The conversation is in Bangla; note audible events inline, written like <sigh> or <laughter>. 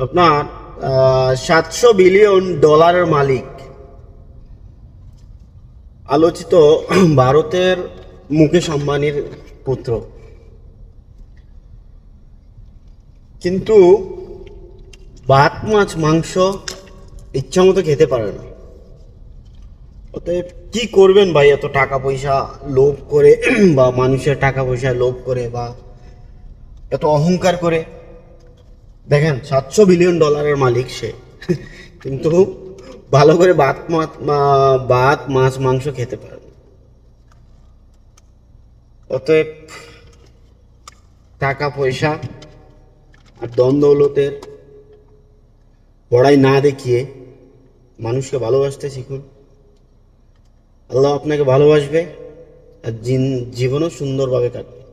আপনার সাতশো বিলিয়ন ডলারের মালিক। আলোচিত <clears throat> ভারতের মুকেশ আম্বানির পুত্র। কিন্তু ভাত মাছ, মাংস ইচ্ছা মতো খেতে পারে না। অতএব কি করবেন ভাই এত টাকা পয়সা লোভ করে <clears throat> বা মানুষের টাকা পয়সা লোভ করে বা এত অহংকার করে? দেখেন, সাতশো বিলিয়ন ডলারের মালিক সে। কিন্তু ভালো করে ভাত মাছ ভাত মাছ, মাংস খেতে পারে অতএব টাকা, পয়সা আর দ্বন্দ্বলতের বড়াই না দেখিয়ে মানুষকে ভালোবাসতে শিখুন। আল্লাহ আপনাকে ভালোবাসবে আর জীবনও সুন্দরভাবে কাটবে।